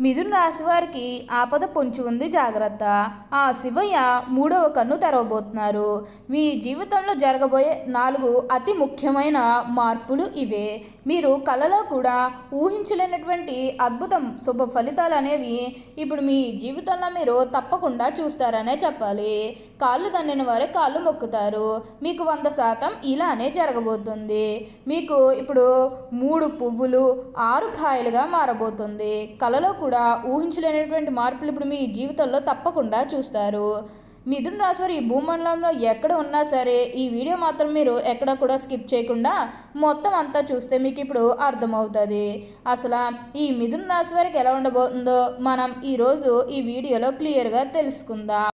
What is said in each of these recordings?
మిథున రాశి వారికి ఆపద పొంచి ఉంది జాగ్రత్త. ఆ శివయ్య మూడవ కన్ను తెరవబోతున్నారు. మీ జీవితంలో జరగబోయే నాలుగు అతి ముఖ్యమైన మార్పులు ఇవే. మీరు కలలో కూడా ఊహించలేనటువంటి అద్భుతం శుభ ఫలితాలు అనేవి ఇప్పుడు మీ జీవితంలో మీరు తప్పకుండా చూస్తారనే చెప్పాలి. కాళ్ళు దన్నిన వారే కాళ్ళు మొక్కుతారు. మీకు వంద శాతం ఇలానే జరగబోతుంది. మీకు ఇప్పుడు మూడు పువ్వులు ఆరు కాయలుగా మారబోతుంది. కలలో కూడా ఊహించలేనటువంటి మార్పులు ఇప్పుడు మీ జీవితంలో తప్పకుండా చూస్తారు. మిథున రాశి వారు ఈ భూమండలంలో ఎక్కడ ఉన్నా సరే ఈ వీడియో మాత్రం మీరు ఎక్కడ కూడా స్కిప్ చేయకుండా మొత్తం అంతా చూస్తే మీకు ఇప్పుడు అర్థమవుతుంది. అసలు ఈ మిథున రాశి వారికి ఎలా ఉండబోతుందో మనం ఈరోజు ఈ వీడియోలో క్లియర్గా తెలుసుకుందాం.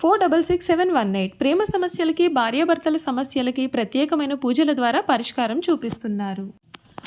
four double six seven one eight ప్రేమ సమస్యలకి భార్యాభర్తల సమస్యలకి ప్రత్యేకమైన పూజల ద్వారా పరిష్కారం చూపిస్తున్నారు.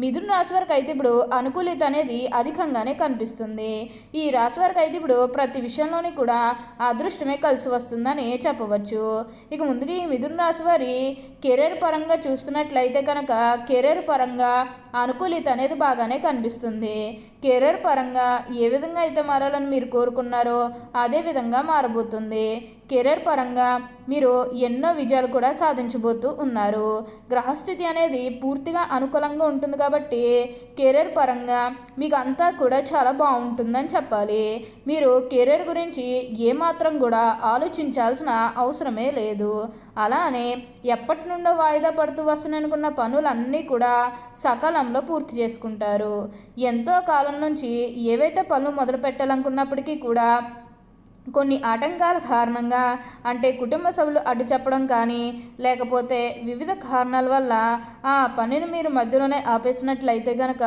మిథున రాశి వారికి అయితే ఇప్పుడు అనుకూలిత అనేది అధికంగానే కనిపిస్తుంది. ఈ రాశి వారికి అయితే ఇప్పుడు ప్రతి విషయంలోని కూడా అదృష్టమే కలిసి వస్తుందని చెప్పవచ్చు. ఇక ముందుగా ఈ మిథున రాశి వారి కెరీర్ పరంగా చూస్తున్నట్లయితే కనుక కెరీర్ పరంగా అనుకూలిత అనేది బాగానే కనిపిస్తుంది. కెరీర్ పరంగా ఏ విధంగా అయితే మారాలని మీరు కోరుకున్నారో అదే విధంగా మారబోతుంది. కెరీర్ పరంగా మీరు ఎన్నో విజయాలు కూడా సాధించబోతూ ఉన్నారు. గ్రహస్థితి అనేది పూర్తిగా అనుకూలంగా ఉంటుంది కాబట్టి కెరీర్ పరంగా మీకు అంతా కూడా చాలా బాగుంటుందని చెప్పాలి. మీరు కెరీర్ గురించి ఏమాత్రం కూడా ఆలోచించాల్సిన అవసరమే లేదు. అలానే ఎప్పటి నుండో వాయిదా పడుతూ వస్తున్ననుకున్న పనులన్నీ కూడా సకాలంలో పూర్తి చేసుకుంటారు. ఎంతో కాలం నుంచి ఏవైతే పనులు మొదలు పెట్టాలనుకున్నప్పటికీ కూడా కొన్ని ఆటంకాల కారణంగా అంటే కుటుంబ సభ్యులు అడ్డు చెప్పడం కానీ లేకపోతే వివిధ కారణాల వల్ల ఆ పనిని మీరు మధ్యలోనే ఆపేసినట్లయితే కనుక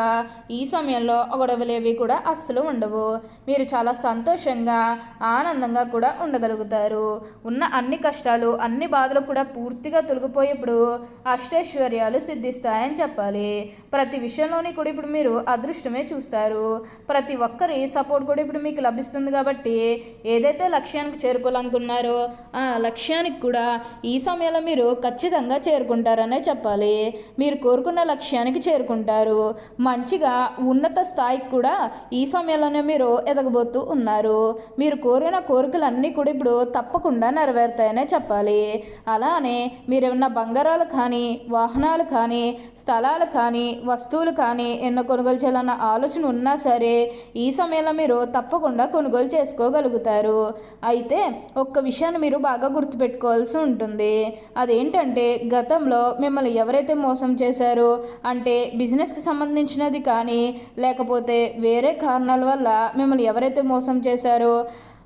ఈ సమయంలో గొడవలేవి కూడా అస్సలు ఉండవు. మీరు చాలా సంతోషంగా ఆనందంగా కూడా ఉండగలుగుతారు. ఉన్న అన్ని కష్టాలు అన్ని బాధలు కూడా పూర్తిగా తొలగిపోయేప్పుడు అష్టైశ్వర్యాలు సిద్ధిస్తాయని చెప్పాలి. ప్రతి విషయంలోని కూడా ఇప్పుడు మీరు అదృష్టమే చూస్తారు. ప్రతి ఒక్కరి సపోర్ట్ కూడా ఇప్పుడు మీకు లభిస్తుంది కాబట్టి ఏదైతే లక్ష్యానికి చేరుకోవాలనుకున్నారో ఆ లక్ష్యానికి కూడా ఈ సమయంలో మీరు ఖచ్చితంగా చేరుకుంటారనే చెప్పాలి. మీరు కోరుకున్న లక్ష్యానికి చేరుకుంటారు. మంచిగా ఉన్నత స్థాయికి కూడా ఈ సమయంలోనే మీరు ఎదగబోతూ ఉన్నారు. మీరు కోరిన కోరికలన్నీ కూడా ఇప్పుడు తప్పకుండా నెరవేరుతాయనే చెప్పాలి. అలానే మీరు ఏమన్నా బంగారాలు కానీ వాహనాలు కానీ స్థలాలు కానీ వస్తువులు కానీ ఎన్నో కొనుగోలు చేయాలన్న ఆలోచన ఉన్నా సరే ఈ సమయంలో మీరు తప్పకుండా కొనుగోలు చేసుకోగలుగుతారు. అయితే ఒక్క విషయాన్ని మీరు బాగా గుర్తుపెట్టుకోవాల్సి ఉంటుంది. అదేంటంటే గతంలో మిమ్మల్ని ఎవరైతే మోసం చేశారో అంటే బిజినెస్కి సంబంధించినది కానీ లేకపోతే వేరే కారణాల వల్ల మిమ్మల్ని ఎవరైతే మోసం చేశారో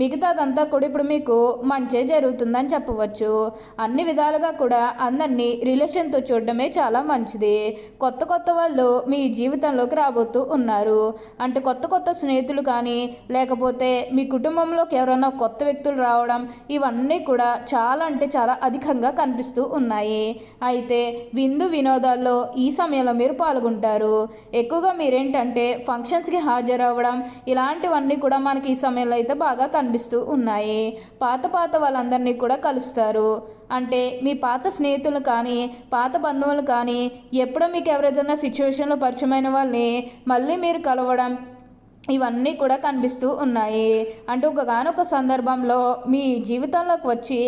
మిగతాదంతా కూడా ఇప్పుడు మీకు మంచే జరుగుతుందని చెప్పవచ్చు. అన్ని విధాలుగా కూడా అందరినీ రిలేషన్తో చూడడమే చాలా మంచిది. కొత్త కొత్త వాళ్ళు మీ జీవితంలోకి రాబోతూ ఉన్నారు. అంటే కొత్త కొత్త స్నేహితులు కానీ లేకపోతే మీ కుటుంబంలోకి ఎవరైనా కొత్త వ్యక్తులు రావడం ఇవన్నీ కూడా చాలా అంటే చాలా అధికంగా కనిపిస్తూ ఉన్నాయి. అయితే విందు వినోదాల్లో ఈ సమయంలో మీరు పాల్గొంటారు. ఎక్కువగా మీరేంటంటే ఫంక్షన్స్కి హాజరవ్వడం ఇలాంటివన్నీ కూడా మనకి ఈ సమయంలో అయితే బాగా కనిపిస్తూ ఉన్నాయి. పాత పాత వాళ్ళందరినీ కూడా కలుస్తారు. అంటే మీ పాత స్నేహితులు కానీ పాత బంధువులు కానీ ఎప్పుడో మీకు ఎవరైనా సిచ్యువేషన్లో పరిచయమైన వాళ్ళని మళ్ళీ మీరు కలవడం ఇవన్నీ కూడా కనిపిస్తూ ఉన్నాయి. అంటే ఒకగానొక సందర్భంలో మీ జీవితంలోకి వచ్చి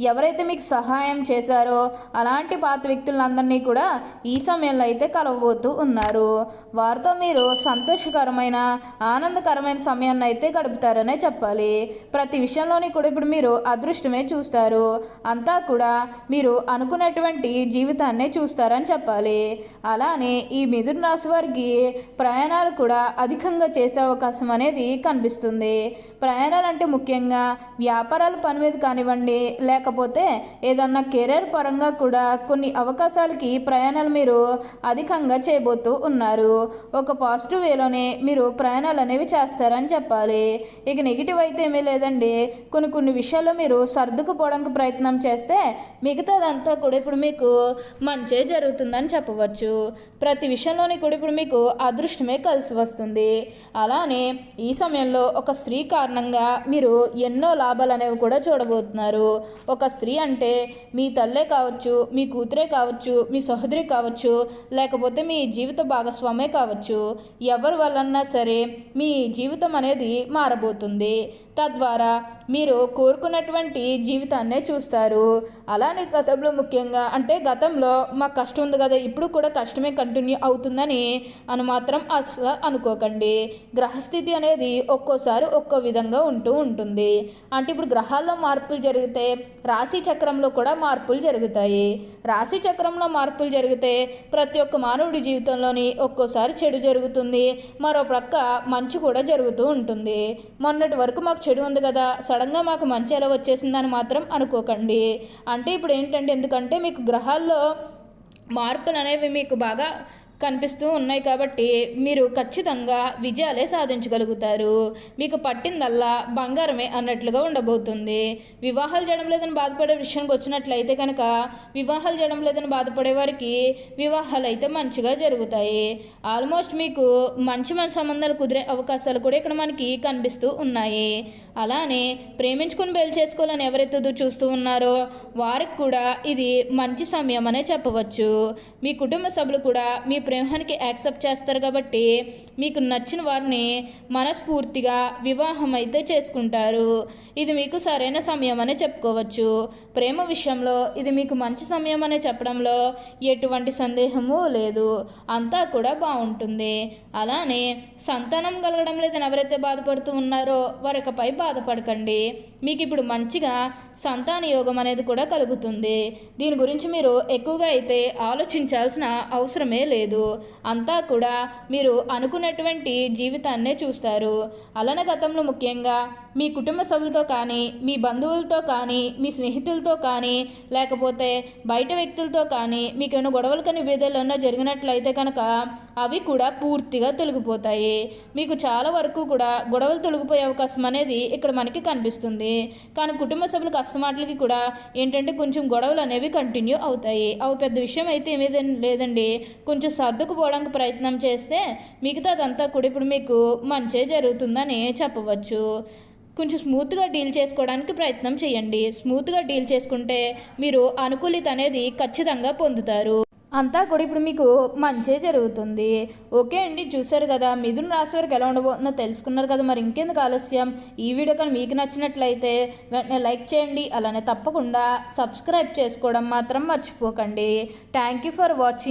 ఎవరైతే మీకు సహాయం చేశారో అలాంటి పాత వ్యక్తులందరినీ కూడా ఈ సమయంలో అయితే కలవబోతూ ఉన్నారు. వారితో మీరు సంతోషకరమైన ఆనందకరమైన సమయాన్ని అయితే గడుపుతారనే చెప్పాలి. ప్రతి విషయంలోని కూడా ఇప్పుడు మీరు అదృష్టమే చూస్తారు. అంతా కూడా మీరు అనుకున్నటువంటి జీవితాన్నే చూస్తారని చెప్పాలి. అలానే ఈ మిథున రాశి వారికి ప్రయాణాలు కూడా అధికంగా చేసే అవకాశం అనేది కనిపిస్తుంది. ప్రయాణాలు అంటే ముఖ్యంగా వ్యాపారాల పని మీద కానివ్వండి లేకపోతే ఏదన్నా కెరీర్ పరంగా కూడా కొన్ని అవకాశాలకి ప్రయాణాలు మీరు అధికంగా చేయబోతూ ఉన్నారు. ఒక పాజిటివ్ వేలోనే మీరు ప్రయాణాలు అనేవి చేస్తారని చెప్పాలి. ఇక నెగిటివ్ అయితే ఏమీ లేదండి. కొన్ని కొన్ని విషయాల్లో మీరు సర్దుకుపోవడానికి ప్రయత్నం చేస్తే మిగతాదంతా కూడా ఇప్పుడు మీకు మంచే జరుగుతుందని చెప్పవచ్చు. ప్రతి విషయంలోని కూడా ఇప్పుడు మీకు అదృష్టమే కలిసి వస్తుంది. అలా అలానే ఈ సమయంలో ఒక స్త్రీ కారణంగా మీరు ఎన్నో లాభాలు అనేవి కూడా చూడబోతున్నారు. ఒక స్త్రీ అంటే మీ తల్లే కావచ్చు మీ కూతురే కావచ్చు మీ సహోదరి కావచ్చు లేకపోతే మీ జీవిత భాగస్వామే కావచ్చు. ఎవరి వల్లన్నా సరే మీ జీవితం అనేది మారబోతుంది. తద్వారా మీరు కోరుకున్నటువంటి జీవితాన్నే చూస్తారు. అలానే గతంలో ముఖ్యంగా అంటే గతంలో మాకు కష్టం ఉంది కదా ఇప్పుడు కూడా కష్టమే కంటిన్యూ అవుతుందని అని మాత్రం అసలు అనుకోకండి. గ్రహస్థితి అనేది ఒక్కోసారి ఒక్కో విధంగా ఉంటూ ఉంటుంది. అంటే ఇప్పుడు గ్రహాల్లో మార్పులు జరిగితే రాశి చక్రంలో కూడా మార్పులు జరుగుతాయి. రాశి చక్రంలో మార్పులు జరిగితే ప్రతి ఒక్క మానవుడి జీవితంలోని ఒక్కోసారి చెడు జరుగుతుంది. మరో ప్రక్క మంచు కూడా జరుగుతూ ఉంటుంది. మొన్నటి వరకు మాకు చెడు ఉంది కదా సడన్గా మాకు మంచి ఎలా వచ్చేసిందని మాత్రం అనుకోకండి. అంటే ఇప్పుడు ఏంటంటే ఎందుకంటే మీకు గ్రహాల్లో మార్పులు అనేవి మీకు బాగా కనిపిస్తూ ఉన్నాయి కాబట్టి మీరు ఖచ్చితంగా విజయాలే సాధించగలుగుతారు. మీకు పట్టిందల్లా బంగారమే అన్నట్లుగా ఉండబోతుంది. వివాహాలు చేయడం లేదని బాధపడే విషయానికి వచ్చినట్లయితే కనుక వివాహాలు చేయడం లేదని బాధపడే వారికి వివాహాలు అయితే మంచిగా జరుగుతాయి. ఆల్మోస్ట్ మీకు మంచి మంచి సంబంధాలు కుదిరే అవకాశాలు కూడా ఇక్కడ మనకి కనిపిస్తూ ఉన్నాయి. అలానే ప్రేమించుకుని బయలు చేసుకోవాలని ఎవరెత్తుదో చూస్తూ ఉన్నారో వారికి కూడా ఇది మంచి సమయం అనే చెప్పవచ్చు. మీ కుటుంబ సభ్యులు కూడా మీ ప్రేమానికి యాక్సెప్ట్ చేస్తారు కాబట్టి మీకు నచ్చిన వారిని మనస్ఫూర్తిగా వివాహం అయితే చేసుకుంటారు. ఇది మీకు సరైన సమయం అనే చెప్పుకోవచ్చు. ప్రేమ విషయంలో ఇది మీకు మంచి సమయం అనే చెప్పడంలో ఎటువంటి సందేహము లేదు. అంతా కూడా బాగుంటుంది. అలానే సంతానం కలగడం లేదని ఎవరైతే బాధపడుతూ ఉన్నారో వారికపై బాధపడకండి. మీకు ఇప్పుడు మంచిగా సంతాన యోగం అనేది కూడా కలుగుతుంది. దీని గురించి మీరు ఎక్కువగా అయితే ఆలోచించాల్సిన అవసరమే లేదు. అంతా కూడా మీరు అనుకున్నటువంటి జీవితాన్నే చూస్తారు. అలన గతంలో ముఖ్యంగా మీ కుటుంబ సభ్యులతో కానీ మీ బంధువులతో కానీ మీ స్నేహితులతో కానీ లేకపోతే బయట వ్యక్తులతో కానీ మీకు ఏమైనా గొడవలు కానీ విభేదాలు ఏమైనా జరిగినట్లయితే కనుక అవి కూడా పూర్తిగా తొలగిపోతాయి. మీకు చాలా వరకు కూడా గొడవలు తొలగిపోయే అవకాశం అనేది ఇక్కడ మనకి కనిపిస్తుంది. కానీ కుటుంబ సభ్యుల కష్టమాటలకి కూడా ఏంటంటే కొంచెం గొడవలు అనేవి కంటిన్యూ అవుతాయి. అవి పెద్ద విషయం అయితే ఏమీ లేదండి. కొంచెం సర్దుకుపోవడానికి ప్రయత్నం చేస్తే మిగతాదంతా కూడా ఇప్పుడు మీకు మంచే జరుగుతుందని చెప్పవచ్చు. కొంచెం స్మూత్గా డీల్ చేసుకోవడానికి ప్రయత్నం చేయండి. స్మూత్గా డీల్ చేసుకుంటే మీరు అనుకూలిత అనేది ఖచ్చితంగా పొందుతారు. అంతా కూడా ఇప్పుడు మీకు మంచే జరుగుతుంది. ఓకే అండి చూసారు కదా మిథున రాశి వారికి ఎలా ఉండబోతుందో తెలుసుకున్నారు కదా మరి ఇంకెందుకు ఆలస్యం? ఈ వీడియో కానీ మీకు నచ్చినట్లయితే వెంటనే లైక్ చేయండి అలానే తప్పకుండా సబ్స్క్రైబ్ చేసుకోవడం మాత్రం మర్చిపోకండి. Thank you for watching.